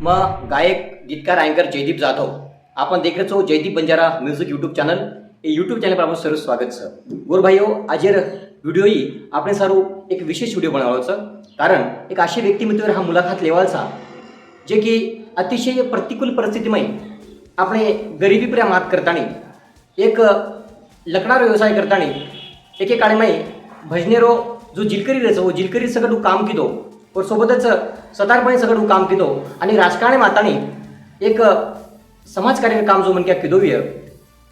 मग गायक गीतकार अँकर जयदीप जाधव आपण देख છો Jaydeep Banjara music YouTube channel એ યુટ્યુબ ચેનલ પર આપણું સરસ સ્વાગત છે ગોરભાઈઓ આજે વિડીયો ઈ આપણે સારું એક વિશેષ વિડીયો બનાવવાનો છે કારણ એક अशी व्यक्तिमत्वावर हा मुलाखत लेवायचा जे की अतिशय प्रतिकूल परिस्थितीमध्ये આપણે ગરીબી પર માત કરતાની એક લકડારો વ્યવસાય કરતાની एके काळेमध्ये भजनेरो जो जिलकरी रचो जिलकरी सगळं काम किदो और सोबतच सतारपणे सगळं काम किदो आणि राजकारणी मातानी एक समाजकार्य काम जो म्हणजे किदोवीय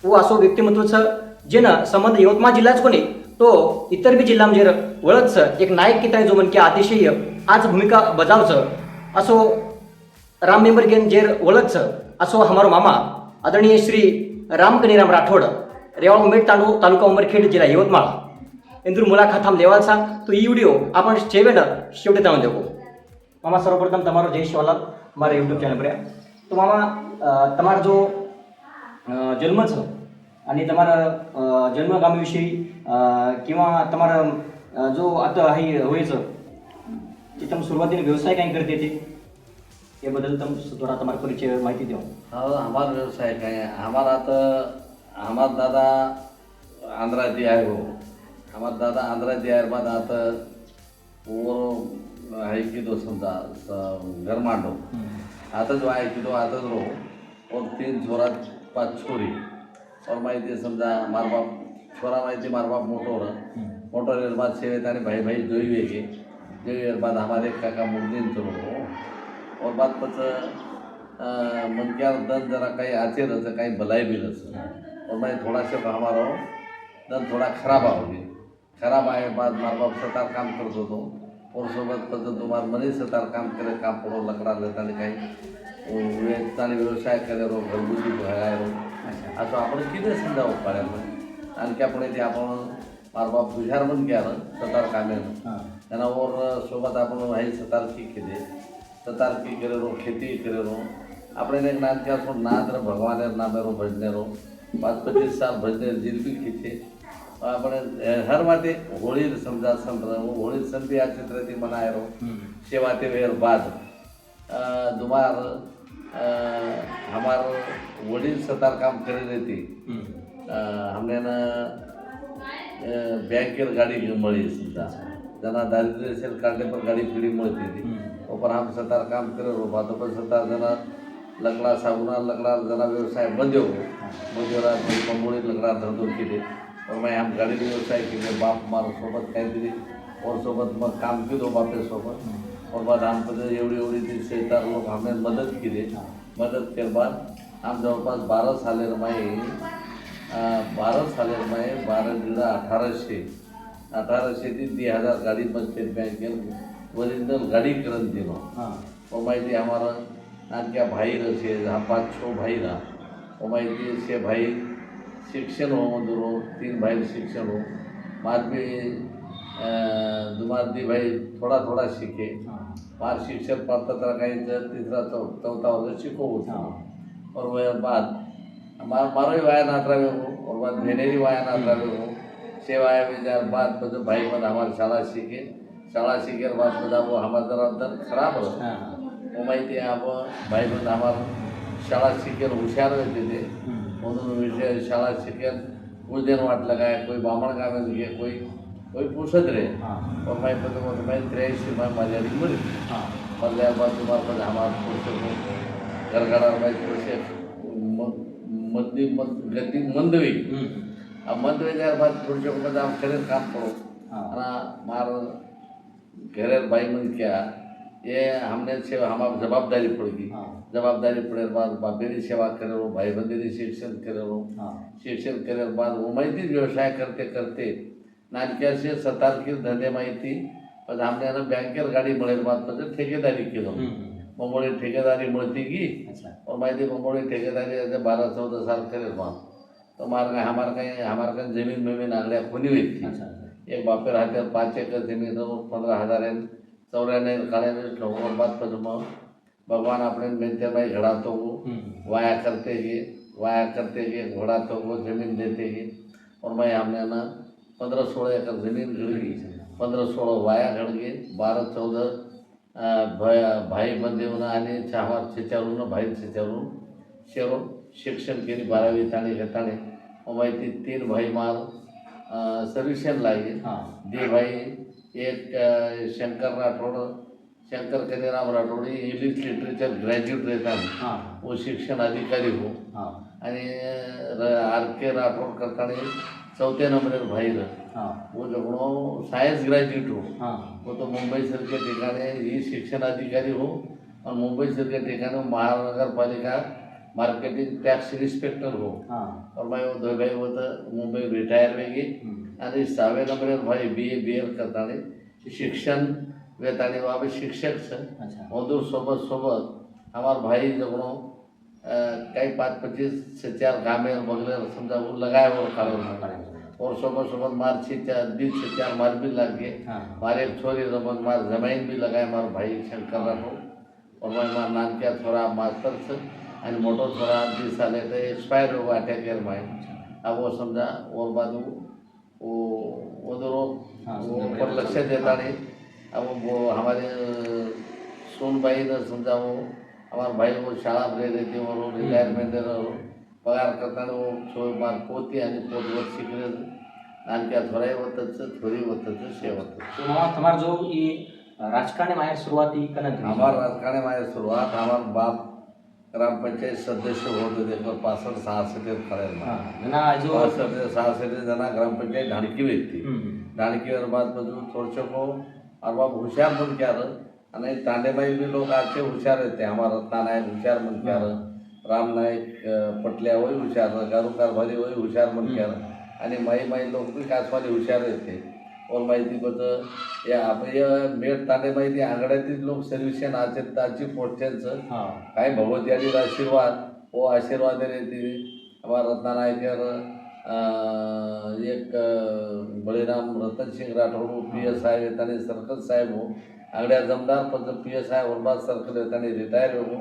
वो असो व्यक्तिमत्वचं जे ना संबंध यवतमाळ जिल्हाच कोणी तो इतर बी जिल्हा म्हणजे वळतच एक नायक किता जो की अतिशय आज भूमिका बजावचं असो राम मेंबर घेऊन जेर वळतच असो हमारो मामा आदरणीय श्री राम कनीराम राठोड रेवाळ उमेद तांडू तालुका उमरखेड जिल्हा यवतमाळ. इंदूर મુલાકાત આમ લેવાલ સા તો ઈ વિડિયો આપણ છેવેન છેવટે તાઉં દેખો મામા સર્વપ્રથમ તમારો જય શિવાલાલ મારા યુટ્યુબ ચેનલ પર તો મામા તમારો જો જન્મ છે आणि तुम्हाला जन्मगामीविषयी किंवा तुम्हाला जो आता हाय व्हायचं ते तुम्ही सुरुवातीला व्यवसाय काय करते ते? याबद्दल तुम थोडा तुम्हाला परिचय माहिती देऊ हो हमारा व्यवसाय काय हमारा तर हमारा दादा आंध्राची आहे हो दादा आंध्रा दिया है बाद आता है कि तो समझा स- घर मांडो आता जो आहे की तो आता रो और तीन छोरा पाच छोरी. और माहिती समजा मार बाप छोरा माहिती मार बाप मोठो र मोठो रेल बाद सेवेत आणि भाई भाई जोई वेगे. जोई बाद हमारे काका मुर्दीन चलो और बाद पच मनक्यार दन जरा काही आचे रहतं काही भलाई रहतं और मैं थोड़ा सा हमारा दन थोड़ा खराब आओगे खराब आए बाद मार बाप सतार काम करत होतो और सोबत पच तुम्हाला मनी सतार काम करे काम पडो लकडा लेताना काही वेचताना व्यवसाय करे रो घरगुती भयाय रो असं आपण किती समजावं पाड्यानं आणखी आपण ते आपण मारबाप हुशार म्हणून केलं सतार कामेनं त्यांना और सोबत आपण भाई सतारकी केले सतारकी करे रो खेती करे रो આપણે એક નામ ક્યાં છો નાદ રે ભગવાને નામે રો ભજને રો પાંચ પચીસ સાલ ભજને જીલબી ખીચે आपण हर माते होळी समजा संप्र होळी संधी या चित्र ती मनायरो सेवा ते वेळ बाद दुमार हमार वडील सतार काम करीत येते हमने ना बैंकेर गाड़ी मळी समजा जना दारिद्र्य असेल काढले पण गाड़ी पिढी मळती थी ऊपर हम सतार काम करे रोपा तो पण सतार जणा लकड़ा साबुना लकड़ा जना व्यवसाय बंद हो जरा मुळे लकड़ा धंधो केले मैं हम गाडी व्यवसाय केले बाप मारो सोबत काहीतरी और सोबत मग काम केलो बापे सोबत। और बाद आमकडे एवढी एवढी ती शेतार लोक आम्ही मदत केली मदत केल्या बाद आम जवळपास बारा सालेर माई बारा सालेर माई बारा दिला अठाराशे। अठाराशे ते दी हजार गाडी स्टेट बँकेत ओरिजिनल गाडी करून दिलो। और माहिती हमारा नानक्या भाई रसे हा पाच छो भाई रहा और माहिती से भाई शिक्षण हो मधुरो तीन भाई शिक्षण हो बाद में दुमारदी भाई थोडा थोडा शिके. मार शिक्षण पात्रता काही जर तिसरा चौ चौथा वर्ग शिको होता और वह बाद. मार मारो वाया नाथ रहे हो और बाद भेनेरी वाया नाथ रहे हो सेवाया में बाद मतलब भाई मत हमारी शाला सीखे शाला सीखे बाद मतलब वो हमारा जरा खराब रहा वो माहिती आहे आपण भाई मत हमारा शाळा शिकेल हुशार होते ते म्हणून विषय शाळा शिकेल कोण देणं वाटलं काय कोई बामण कागज घे कोई कोई पूछत रे और मैं पता मत मैं त्र्याऐंशी माय माझ्या रिंगुरी मधल्या बाजू मार्फत आम्हाला पुस्तक गरगाडा मैं थोडेसे मंदी मंद गती मंद होईल मंद वेल्यावर बाद थोडशे मध्ये आम करेर काम करू। आणि मार करेर बाई म्हणून क्या? ये हमने सेवा हम जवाबदारी पड़ेगी। जवाबदारी पड़े बाद बापेरी सेवा करे रहो भाई बंदेरी शिक्षण करे रहो शिक्षण करे बाद वो माहिती व्यवसाय करते करते। नाटक्याशी सतारकी धंदे माहिती पण हमने ना बैंकर गाडी मिळेल बाद म्हणजे ठेकेदारी केलं मुंबई ठेकेदारी मिळते की और माहिती मुंबई ठेकेदारी बारा चौदा साल करेल बा तो मार्ग हमार कहीं हमार काही जमीन बिमीन आणल्या कोणी थी। एक बापे हात्यात पाच एकर जमीन पंधरा हजार आहे चौऱ्याण्णव काढायला ठेवून बाद पण मग भगवान આપણે મેંત્યાભાઈ ઘડાતો हो वाया करते गे वाया करते गे घोड़ा तो वो जमीन देते गे और मैं हमने ना पंद्रह सोलह एकड़ जमीन घड़ गई पंद्रह सोलह वाया घड़ गए बारह चौदह अं, भय- भाई बंदेवनं आणि चाहवार छेच्यावरून भाई छेच्यावरून शेरो शिक्षण केली बारावी ताणे घेताणे माहिती तीन भाई माल सर्विशन लागे हां दे भाई एक शंकर राठोड शंकर कन्याराम राठोड हे इंग्लिश लिटरेचर ग्रॅज्युएट हां. वो शिक्षण अधिकारी हो. हां. आणि आर के राठोड करताना चौथ्या रह हां. वो जगणो सायन्स ग्रॅज्युएट हो. हां. वो तो मुंबईसारख्या ठिकाणी ही शिक्षण अधिकारी हो. आणि मुंबईसारख्या ठिकाणी महानगरपालिका मार्केटिंग टॅक्स इन्स्पेक्टर हो. हां. और मैं वो दो भाई होतं मुंबई रिटायर वेगी हम्म. आणि सहाव्या नंबरेर भाई बी ए बी एल करताना शिक्षण वेताने बाबा शिक्षक छ अच्छा मधुर सोबत सोबत हमार भाई जगणो काही पाच पच्चीस से चार गामे बगले समजा वो लगाए और खड़े हो और सोबत सोबत मार छे चार बीस से चार मार भी लग गए हां मारे एक छोरी रमन मार जमीन भी लगाए मार भाई शंकर राठो और मैं मार नानक्या थोड़ा मास्टर छ आणि मोटो थोड़ा बीस साले तो एक्सपायर हो अटैक कर माए अब वो समझा और बाद वो वो वो दोनों वो पर लक्ष्य देता रहे अब वो हमारे सोन भाई ने समझा वो हमारे भाई वो शाला में रह देते और रिटायरमेंट दे रहे पगार करता वो छोड़ बार पोती आणि पोटवर शिकले आणि त्या थोड्या होतच थोडी होतच शे होतं तुम्हाला तुम्हारा जो ये राजकारणी माया सुरुवात ही कनक हमारा राजकारणी माया सुरुवात हमारा बाप ग्रामपंचायत सदस्य होत होते पण पासष्ट सहासष्ट खरे હા એના જો पासष्ट सहासष्ट जना ग्रामपंचायत ढाणकी व्यक्ती હમ. ढाणकीवर बाद બધું થોડશો को और बाप हुशार पण क्यार आणि तांडेबाई बी लोक आजचे हुशार आहेत ते आम्हा रत्ना नायक हुशार म्हण क्यार राम नाईक अं, पटल्या होय हुशार गारुकार भाली होय हुशार म्हण क्यार आणि माई माई लोक बी कासवाली हुशार आहेत ते और माहिती बद्द या आपण मेट तांडेबाई ती आंगड्यातील लोक सर्विशन आचे ताची पोटच्यांचं. काय भगवती आली आशीर्वाद वो आशीर्वाद रहती हमारा रत्ना नायकर एक बळीराम रतन सिंग राठोड पी एस साहेब येताना सर्कल साहेब हो. आंगड्या जमदार पण पी एस साहेब वरबाद सर्कल येताना रिटायर हो.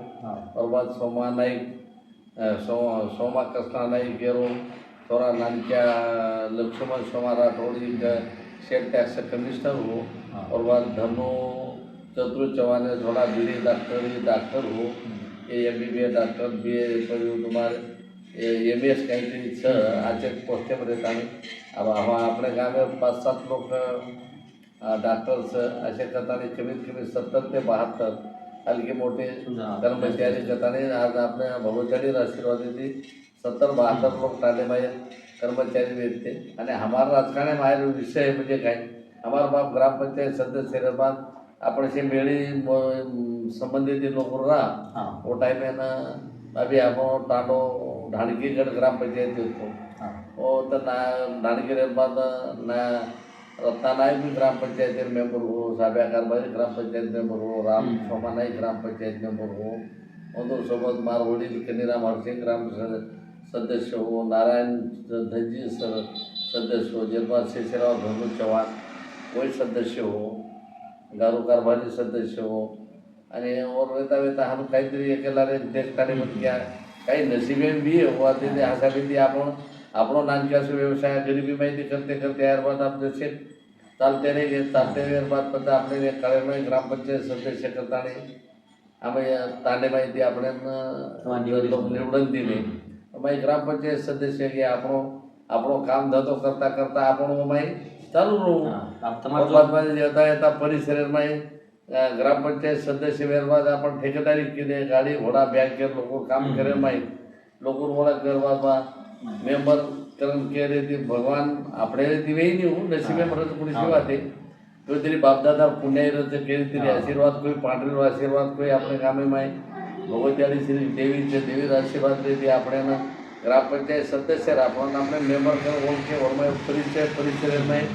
वरबाद सोमा नाईक सो सोमा कृष्णा नाईक गेरो थोडा नानक्या लक्ष्मण सोमा राठोड शेट टॅक्स कमिशनर हो. और बाद धनु चतुर चौहान थोड़ा बीडी डॉक्टर डॉक्टर हो बी बी एस डॉक्टर बी ए तुम्हारे एम एस काहीतरी छ आजच्या पोस्टेमध्ये येत आम्ही अब आम्हा आपल्या गावात पाच सात लोक डॉक्टर्स असे करताना कमीत कमी सत्तर ते बहात्तर. हलके मोठे. कर्मचारी करताना आज आपल्या भगवतानी आशीर्वाद देते सत्तर बहात्तर लोक तालेमाय कर्मचारी भेटते आणि हमारा राजकारण माहेर विषय म्हणजे काय हमारा बाप ग्रामपंचायत सदस्य रहबाद आपण असे मेळी म- संबंधित लोक राहा હા. वो टाइम में ना अभी हम टांडो ढाणकीगढ़ ग्राम पंचायत होतो હા. वो तर ना ढाणकी बाद ना रत्ना नाईक भी ग्राम पंचायत मेंबर हो साब्या कारभारी ग्राम पंचायत मेंबर हो राम सोमा नाईक ग्राम पंचायत मेंबर हो मधुर सोबत मार वडील कनीराम हरसिंग ग्राम स- सदस्य हो नारायण धनजी सर सदस्य हो जयपाल शेषराव धनु चव्हाण वय सदस्य हो गारू कारभारी सदस्य हो आणि और वेता वेता हा काहीतरी एकेला रे देखताने म्हणत्या काही नशिबे बी हुआ ते हसाबी आपण आपण आपण नानक्यास व्यवसाय गरिबी माहिती करते करते यार आपले शेत चालते नाही चालते यार बाद आपले आपले कळेमाई ग्रामपंचायत सदस्य करताना आम्ही ताने माहिती आपण लोक निवडून दिले અમારી ગ્રામ પંચાયત સદસ્ય કે આપણો આપણો કામ ધંધો કરતા કરતા આપણું અમારી ચાલુ રહું રહેવું જતા હતા પરિસરમાં ગ્રામ પંચાયત સદસ્ય વેરવા આપણે ઠેકેદારી કીધે ગાડી ઘોડા કે લોકો કામ કરે માય લોકો મોડા કરવામાં મેમ્બર કરમ કે રીતે ભગવાન આપણે રીતે વેઈ નહીં હું નસીબે મરદ પૂરી સેવા થઈ તો તરી બાપદાદા પુણ્ય કે રીતે આશીર્વાદ કોઈ પાટલીનો આશીર્વાદ કોઈ આપણે ગામે માં ભગવતીયાળી શ્રી દેવી છે દેવી આશીર્વાદ રેતી આપણે એના ગ્રામ પંચાયત સદસ્ય આપણને આપણે મેમ્બર કરો ઓળખે ઓળમાં પરિચય પરિચયમાં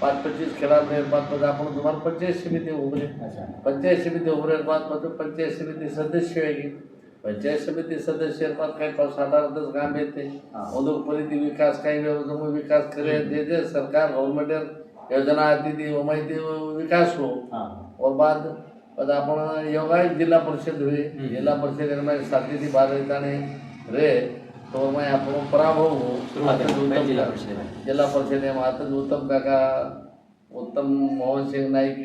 પાંચ પચીસ ખેલા બાદ પછી આપણું તમારું પંચાયત સમિતિ ઉભરે અચ્છા पंचायत समिती उभरे बाद मतलब पंचायत समिती सदस्य आहे की पंचायत समिती सदस्य बाद काही पाच साधारणतच काम येते हा. मधुर परिधी विकास काही व्यवस्था विकास करे जे जे सरकार गव्हर्नमेंट योजना आती ती माहिती विकास हो હા और बाद आता आपण योगा आहे जिल्हा परिषद होई जिल्हा परिषद माझे सातवे ते बारावीत आणि रे तो माझ्या आपण पराभव हो जिल्हा परिषद आहे आता उत्तम काका उत्तम मोहन सिंग नाईक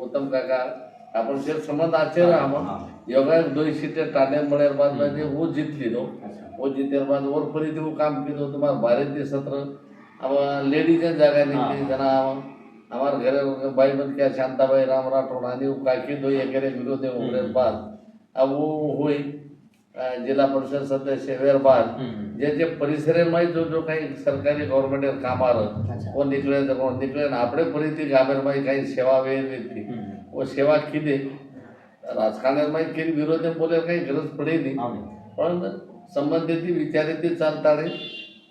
उत्तम काका आपण शेत संबंध आचार आपण योगा दोन सीट टाण्यामुळे बाजूला ते हो जितली तो हो जितले बाद वर परिस्थिती काम केलं तुम्हाला भारतीय सत्र लेडीजच्या जागा निघते त्यांना আমার ঘরে বাইবেল কে শান্তাবাই রাম রাঠোর আনি কাকি দই একেরে বিরোধে উমরের বাদ। আবু होई जिल्हा परिषद सदस्य वेरबार जे जे परिसरेमाही जो जो काही सरकारी गव्हर्नमेंट काम आलं कोण निकळे तर कोण निकले ना आपले परिस्थिती गाभेरमाही काही सेवा वेळ येते व सेवा किती राजकारणात माहीत किती विरोधी बोलायला काही गरज पडेल नाही पण संबंधित विचारे ते चालतात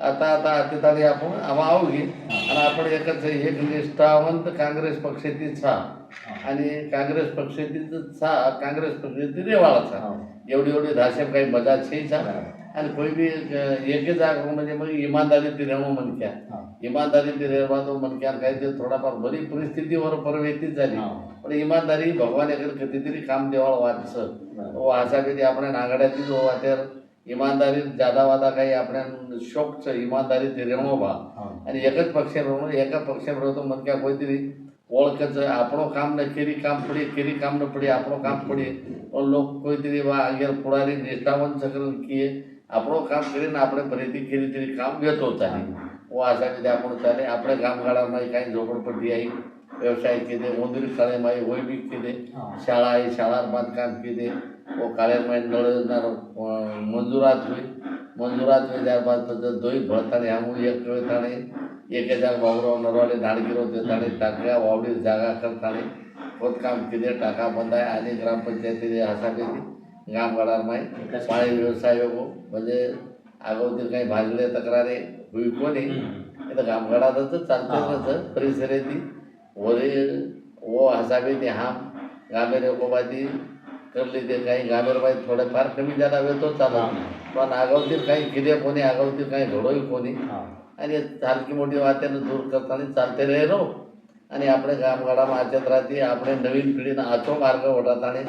आता आता अतितारी आपण आम्हा आवगी आणि आपण एकच एक निष्ठावंत काँग्रेस पक्षाची छा आणि काँग्रेस पक्षाची छा काँग्रेस पक्षाची रेवाळाचा. एवढी एवढी धाशेम काही मजा छे आणि कोई बी एके जाग म्हणजे मग इमानदारी ती रेणू म्हणक्या इमानदारी ती रेवा तो म्हणक्या काही ते थोडाफार बरी परिस्थितीवर परवेतीच झाली. पण इमानदारी भगवान एकडे कधीतरी काम देवाळ वाचस व असा कधी आपण नागड्यातील हो वाटेर इमानदारी जादा वादा काही आपण शोकच इमानदारी रेणो बा. आणि एकच पक्ष रोवणं एका पक्ष रोवतो मनक्या खंय तरी वळखच आपण काम न केरी काम पडी केरी काम न पडी आपण काम पडी. लोक कोणतरी तरी वा पुढारी फुडारी सगळं सकल किये काम काम ना आपणे परिती केली तरी काम घेत होता व असा कधी आपण चाले आपणे काम काढा नाही काही झोपडपट्टी आई व्यवसाय केले मंदिर शाळे माई वैविक केले शाळा आहे शाळा बांधकाम केले. કાળેમાં નળ મંજૂરાત હોય મંજૂરાત હોય ત્યારબાદ પછી ધોઈ ભળતાને આમું એક કહેતાણે એક હજાર વાવરો નરવાડે ધાડગીરો દેતાણે टाकल्या वावडीत जागा करताणे खोदकाम केले टाका बंदाय आणि ग्रामपंचायतीने हसाबेती गामगाडार माय पाणी व्यवसाय हो म्हणजे अगोदर काही भाजले तक्रारे होई कोणी इथं गामगाडातच चालते परिसरेती वरे ओ हसाबेती हाम गामेर कोबाती करली ते काही गाभेरबाई थोड्याफार कमी झाला वेळ तो चालत पण आगावतील काही गिरे कोणी आगावतील काही घडोई कोणी. आणि सारखी मोठी वात्यानं दूर करताना चालते रे रो आणि आपले गामगाडा वाचत राहते आपले नवीन पिढीनं आचो मार्ग ओढत आणि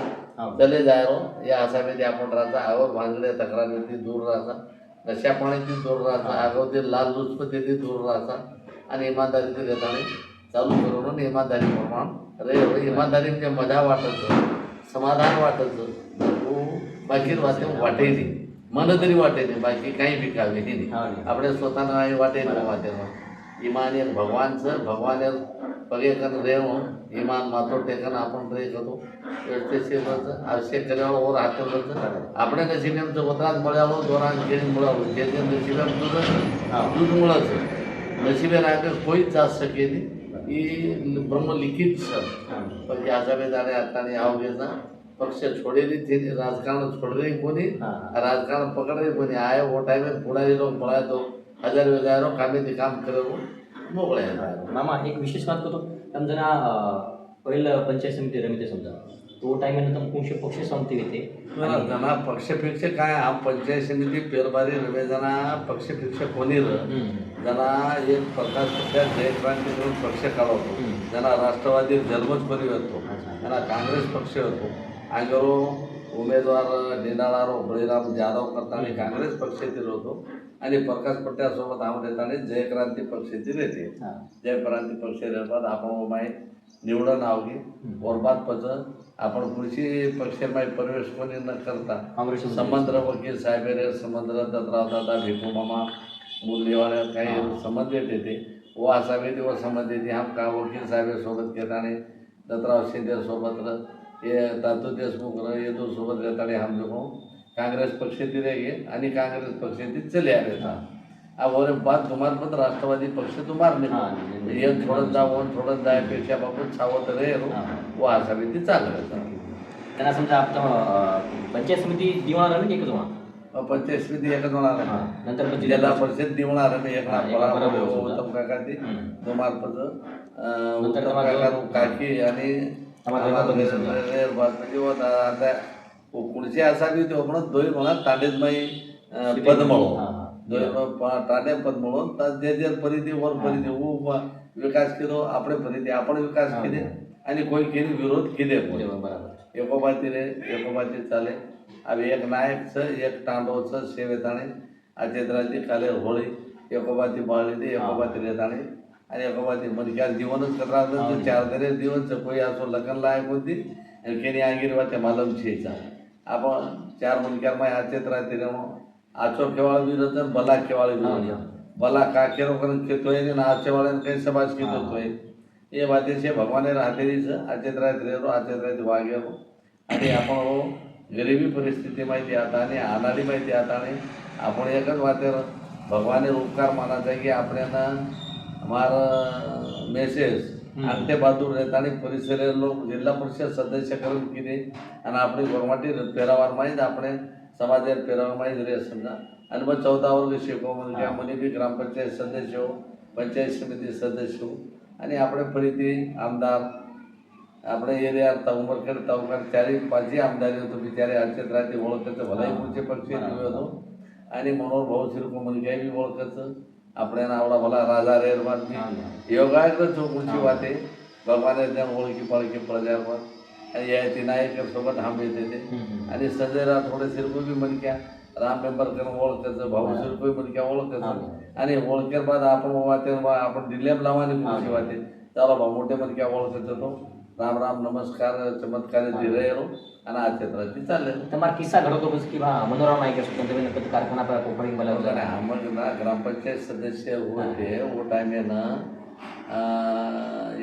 चले जाय रो. या असा ते आपण राहता आवर भांगडे तक्रारीवरती दूर राहता नशा पाण्याची दूर राहता आगावतील लाल लुचपती दूर राहता आणि इमानदारीची घेताना चालू करून इमानदारी प्रमाण अरे इमानदारी म्हणजे मजा वाटत समाधान वाटायचं तो बाकी वाचन वाटायची मन तरी वाटायचे बाकी काही बी कावे नाही. हो आपल्या स्वतःना वाटेल वाटेल. इमान एक भगवान सर भगवान पगेकन रेव हो, इमान मातो टेकन आपण रे करतो शेवटचं अभिषेक केल्यावर हो वर आपल्या नशिबी आमचं वत्रात मुळावं दोरान खेळ मुळावं जे नशिबी आमचं दूध मुळाचं नशिबे राहते कोणीच जास्त केली ಈ ब्रह्म लिखित पण या जमेदारे आता आवडेना पक्ष छोडेली ते राजकारण छोडले कोणी? राजकारण पकडले कोणी? आय वो टाइम पुढारी लोक पळायतो हजार वेळ कामे ते काम करवो मोकळे मामा एक विशेष बात करतो. समजा ना पहिलं पंचायत समिती रमिते समजा. तो टायमाला તમે कोणशे पक्ष येते जणा पक्षपेक्ष काय हा पंचायत समिती पेरबारी रवे जणा पक्षपेक्ष कोणी जणा एक प्रकाश पक्ष जयक्रांती करून पक्ष काढवतो. जणा राष्ट्रवादी जन्मच कोणी होतो. काँग्रेस पक्ष होतो. आगरो उमेदवार निनाळा बळीराम जाधव करताना काँग्रेस पक्षातील होतो आणि प्रकाश पट्ट्यासोबत आमडेताने जयक्रांती पक्षाचे नेते. जयक्रांती पक्षाच्या आपण माय निवडून आवगी वरबाद पच आपण कृषी पक्षामध्ये प्रवेश कोणी न करता. समंद्र वकील साहेब समंद्र दत्तराव दादा भिपू मामा मुरलीवाले काही संबंधित हो, येते व असावे दिवस देते आम का वकील साहेबांसोबत घेताने दत्तराव शिंदेसोबत हे तातू देशमुख र येतो सोबत घेताने हम लोग काँग्रेस पक्षाती गे आणि काँग्रेस पक्षाती चले आले था अब और बात तुम्हारे पण राष्ट्रवादी पक्ष तुम्हार नाही एक थोडं जावं थोडं जायपेक्षा बाबत सावध रे. व असावे ती चाललं त्यांना समजा आपण पंचायत समिती दिवाण की एकच होणार? पंचायत समिती एकच होणार आहे. नंतर जिल्हा परिषद दिवणार आहे एक हा. उत्तम काका ती. दोमार्फत नंतर उत्तम तुम्हाला काका काकी आणि म्हणजे आतां असा आसा न्ही त्यो म्हणून धंय म्हणा तांडेच मागीर पद्मळो. तांडे पद्मळो जे जे परिधी वर परिधी विकास केलो आपले परिधी आपण विकास केले आणि खंय केली विरोध केले. एकोबातीले एकोबाती चाले. आमी एक नायक स एक तांडो स सेवे ताणें आचेत्राची काले होळी एकोबाती बाळलेली एकोबातीले ताणें अरे बाबा ते म्हणजे जीवनच करणार होतं चार दरे जीवन चकोई असो लखन लायक होती आणि केने आगीर वा त्या मालम छेचा आपण चार मनक्यार माय आचेत राहते रे आचो केवाळ बी जातं बला केवाळ बी बला का केरो करून खेतोय आणि आचे वाळ्यान काही समाज खेत होतोय हे बातेशे भगवाने राहतेरीच आचेत राहते रे आचेत राहते वागे हो. आणि आपण हो गरिबी परिस्थिती माहिती आता आणि आनाडी माहिती आता आणि आपण एकच वाते भगवाने उपकार मानायचा की आपल्याला हमारा મેસેજ આંતે બહાદુર નેતાની પરિસરે લોકો જિલ્લા પરિષદ સદસ્ય કરણ કીધી અને આપણી ગોરમાટી પહેરાવારમાં જ આપણે સમાજે પહેરાવામાં જ રહે સમજા અને બસ ચૌદા વર્ગ શિક્ષકો કે મને બી ગ્રામ પંચાયત સદસ્યો પંચાયત સમિતિ સદસ્યો અને આપણે ફરીથી આમદાર આપણે એરિયા હતા ઉમરખેડ તાલુકા ત્યારે પાછી આમદારી હતું બિચારે અચેત રાતે ઓળખે તો ભલાઈ પૂછે પક્ષી જોયો હતો आणि मनोहर भाऊ शिरको म्हणजे काही बी ओळखत आपल्या नावडा मला राजा रेर बातमी योगायचं चौकुंची वाटे भगवान ओळखी पळखी प्रजा आणि या ती नायक सोबत हांबे येते आणि संजय राठोडे सिरपुबी म्हणक्या राम मेंबरकर ओळखतेच भाऊ सिरपुबी म्हणक्या ओळखतेच आणि ओळखेर बाद आपण वाते आपण दिल्ली लावाने खुर्ची वाटे चला भाऊ मोठे म्हणक्या ओळखतेच तो राम राम नमस्कार चमत्कार जिरे आणि आचेत्राची चालेल तर मला किस्सा घडवतो बस की बा मनोराम नाईक असतो कोणत्या गणपती कारखाना कोपडी मला होता मग ना ग्रामपंचायत सदस्य होते वो टाइम ना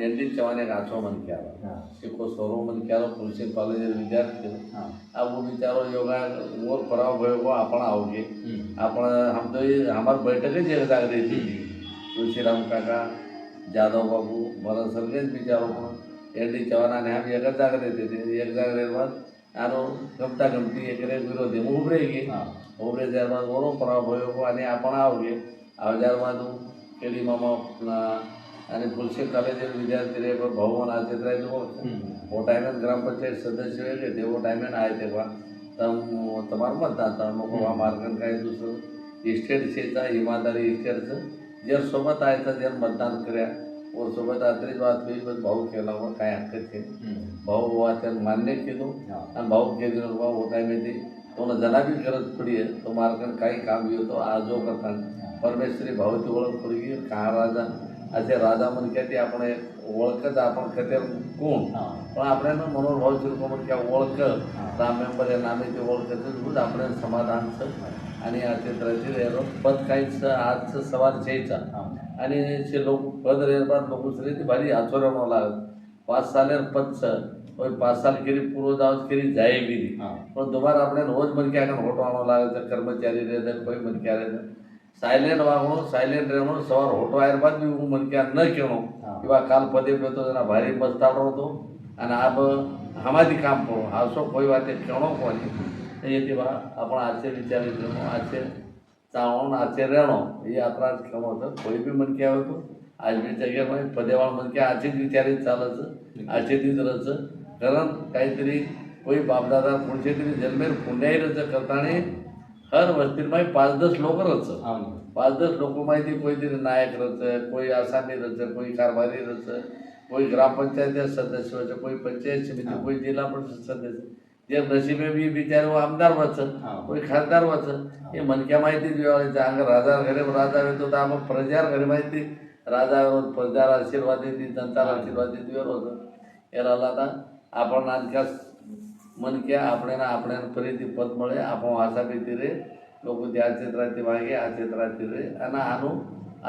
एन डी चव्हाण एक आचमन केला शिको सौरमन केलं पुरुषे कॉलेज विचार केला. अब विचारो योगा मोर पराव गयो आपण आवगे आपण आमचं हमार बैठकच एक जागरी थी तुळशीराम काका जाधव बाबू मला सगळेच विचारो ఎన్ని చవనాన్ని ఆమె ఎక్కడ దాకా ఎక్కడ దాకా ನಾನು ಗಮಟ ಗಮಟಿ ಎಕರೆ ವಿರೋಧಿ ಒಬ್ಬರಿಗೆ ಒಬ್ಬರೇ ಜಾರ್ಮಾನ್ ಓನೋ ಪರ ಭಯೋ आणि आपण आवगे आव जारमानू केली मामा आणि पुलशे कॉलेजचे विद्यार्थी रे भवन आचित राहते वो टायमेन ग्रामपंचायत सदस्य वेगळे ते वो टायमेन आहे तेव्हा तर तुम्हाला मतदान तर मग हा मार्गन काय दुसरं इस्टेट शेचा इमानदारी इस्टेटचं जर सोबत आहे तर जर मतदान करा सोबत रात्रीच वाचली पण भाऊ केला व काय हरकत के भाऊ बाबा त्यानं मान्य केलो आणि भाऊ केलो बाबा हो काय माहिती तो कोणा जना बी गरज पडी तो मार्गाने काही काम येतो आजो करताना परमेश्वरी भाऊची ओळख पडगी का राजा? असे राजा म्हणून ते आपण एक ओळखच आपण कथे कोण पण आपल्याला मनोहर भाऊ शिरको म्हणक्या ओळख राम मेंबर या नामे ते ओळखच दूध आपल्या समाधानचं आणि या क्षेत्रातील हे लोक पद काहीच आजचं सवाल छेचा आणि ते लोक पद रेरबाद लोक सगळे ते भारी आचोरण लागत पाच सालेर पदच કોઈ પાંચ સાલ કરી પૂરો દાવ કરી જાય બી નહીં પણ તમારે આપણે રોજ મન ક્યાં આગળ હોટવાનો લાગે છે કર્મચારી રહે છે કોઈ મન ક્યાં રહે છે સાયલેન્ટ વાગણો સાયલેન્ટ રહેવાનો સવાર હોટો किंवा काल पदे पेतो जना भारी बसताड होतो आणि आप हमादी काम करू असो कोई वाटे क्षणो कोणी येते बा आपण आजचे विचार विचारणो आजचे चावण आजचे रेणो ही यात्रा क्षण होतं. कोई बी म्हणके होतो आज बी चगे पण पदेवाळ म्हणके आजचेच विचारित चालायचं आजचे दिस कारण काहीतरी कोई बापदादा पुढचे तरी जन्मेल पुण्याही रच करताना हर वस्तीरमाही पाच दस लोक रच पाच दस लोक माहिती कोई तरी नायक रच कोणी आसामी रच कोणी कारभारी रच कोणी ग्रामपंचायत सदस्य व्हायचं कोणी पंचायत समिती कोणी जिल्हा परिषद सदस्य. जे नशिबे मी बिचारे वो आमदार वाच कोणी खासदार वाच हे मनक्या माहिती दिवाळीचं अंग राजा घरे राजा येतो तर आम्ही प्रजार घरे माहिती राजा प्रजार आशीर्वाद देते जनता आशीर्वाद देते होतं. याला आता आपण आणख्या मनक्या आपल्याला आपण परिती पद मळे आपण वासा रे ಲೋಕದ ಆಚೇತ್ರಾತಿ ಮಾಗೆ आणि आणू ನಾನು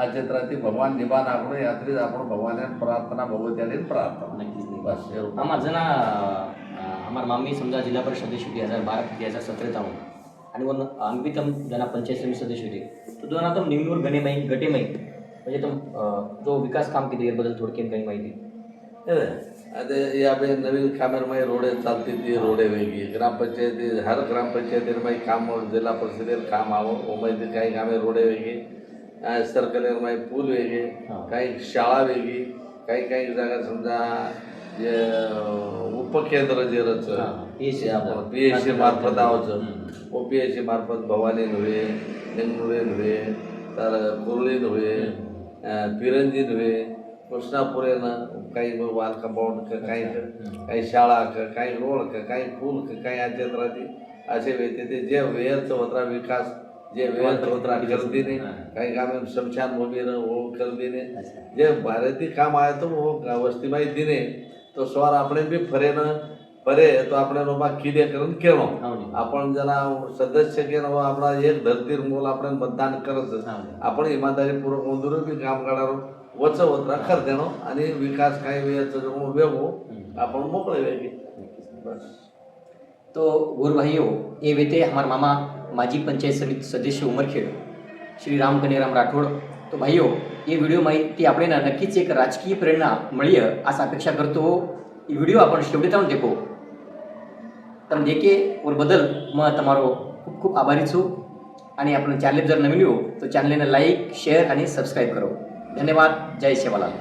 आचेत्राती भगवान निबान आपण यात्रेत आपण भगवान प्रार्थना भगवत्याने प्रार्थना. नक्कीच बस माझं ना हमार मामी समजा जिल्हा परिषद सदस्य होती हजार बारा ते हजार सतरा आहोत आणि वन आम्ही तम जना पंचायत समिती सदस्य होते. तो दोन आता निवडून गणे माहीत गटे माहीत म्हणजे तो जो विकास काम केले बदल थोडक्यात काही माहिती. आता या बे नवीन कामेरमाई रोडे चालते ती रोडे वेगळी ग्रामपंचायती हर ग्रामपंचायतीरमाई काम जिल्हा परिषदेत काम आवं मुंबईतील काही कामे रोडे वेगळी सर्कलेरमाई पूल वेगळे काही शाळा वेगळी काही काही जागा समजा जे उपकेंद्र जे रच पी एच सी मार्फत आहोत ओ पी एच सी मार्फत भवानी न्हवे निंगनुळे न्हवे तर कुर्ली अं, पिरंजी न्हवे कृष्णापुरेनं काही वाल कंपाऊंड क काही काही शाळा क काही रोड क काही पूल क काही या क्षेत्रातील असे व्यक्ती ते जे वेळचं होता विकास जे वेळचं होता करदीने काही कामे शमशान भूमीनं हो करदीने जे भारतीय काम आहे तो वो वस्तीमाई दिने तो स्वर આપણે બી ફરેને પરે તો આપણે રોમાં ખીદે કરીને કેળો હાજી. આપણ જેના સદસ્ય કે નો આપણા એક ધરતીર મૂળ આપણે મતદાન કરે છે હાજી. आपण इमानदारीपूर्वक मंजुरी बी काम काढारो वचवत राखर देणं आणि विकास काय वेळाचं वेगो आपण मोकळे वेगळे तो गुर हो ये वेते हमार मामा माजी पंचायत समिति सदस्य उमरखेड श्री राम कनेराम राठोड. तो भाइयों हो, ये व्हिडिओ माहिती ना नक्कीच एक राजकीय प्रेरणा मिळीय असं अपेक्षा करतो हो. ये व्हिडिओ आपण शेवटी जाऊन देखो. तर देखे और बदल मग तमारो खूप खूप आभारी छू. आणि आपण ચેનલ जर નવીન હો तर ચેનલને लाईक शेअर आणि સબસ્ક્રાઈબ करू. धन्यवाद जय सेवालाल